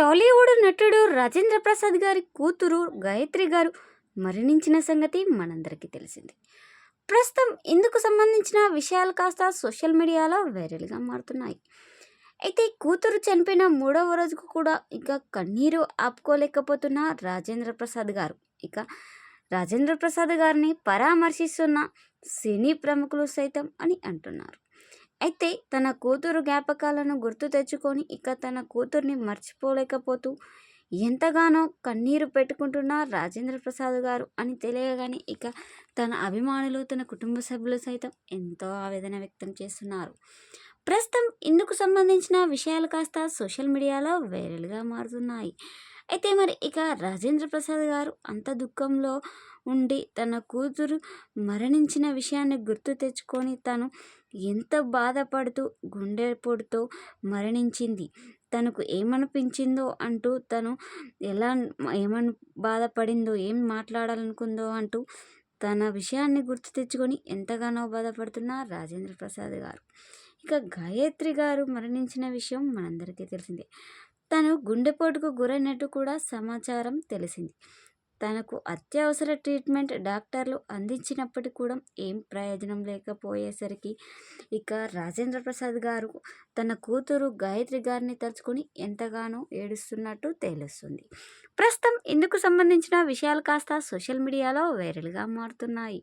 టాలీవుడ్ నటుడు రాజేంద్ర ప్రసాద్ గారి కూతురు గాయత్రి గారు మరణించిన సంగతి మనందరికీ తెలిసింది. ప్రస్తుతం ఇందుకు సంబంధించిన విషయాలు కాస్త సోషల్ మీడియాలో వైరల్గా మారుతున్నాయి. అయితే కూతురు చనిపోయిన మూడవ రోజుకు కూడా ఇక కన్నీరు ఆపుకోలేకపోతున్న రాజేంద్ర ప్రసాద్ గారు. ఇక రాజేంద్ర ప్రసాద్ గారిని పరామర్శిస్తున్న సినీ ప్రముఖులు సైతం అని అంటున్నారు. అయితే తన కూతురు జ్ఞాపకాలను గుర్తు తెచ్చుకొని ఇక తన కూతుర్ని మర్చిపోలేకపోతూ ఎంతగానో కన్నీరు పెట్టుకుంటున్న రాజేంద్ర ప్రసాద్ గారు అని తెలియగానే ఇక తన అభిమానులు తన కుటుంబ సభ్యులు సైతం ఎంతో ఆవేదన వ్యక్తం చేస్తున్నారు. ప్రస్తుతం ఇందుకు సంబంధించిన విషయాలు కాస్త సోషల్ మీడియాలో వైరల్గా మారుతున్నాయి. అయితే మరి ఇక రాజేంద్ర ప్రసాద్ గారు అంత దుఃఖంలో ఉండి తన కూతురు మరణించిన విషయాన్ని గుర్తు తెచ్చుకొని తను ఎంత బాధపడుతూ గుండెపోటుతో మరణించింది. తనకు ఏమనిపించిందో అంటూ తను ఎలా ఏమని బాధపడిందో ఏం మాట్లాడాలనుకుందో అంటూ తన విషయాన్ని గుర్తు తెచ్చుకొని ఎంతగానో బాధపడుతున్న రాజేంద్ర ప్రసాద్ గారు. ఇక గాయత్రి గారు మరణించిన విషయం మనందరికీ తెలిసిందే. తను గుండెపోటుకు గురైనట్టు కూడా సమాచారం తెలిసింది. తనకు అత్యవసర ట్రీట్మెంట్ డాక్టర్లు అందించినప్పటికీ కూడా ఏం ప్రయోజనం లేకపోయేసరికి ఇక రాజేంద్ర ప్రసాద్ గారు తన కూతురు గాయత్రి గారిని తలుచుకొని ఎంతగానో ఏడుస్తున్నట్టు తెలుస్తుంది. ప్రస్తుతం ఇందుకు సంబంధించిన విషయాలు కాస్త సోషల్ మీడియాలో వైరల్గా మారుతున్నాయి.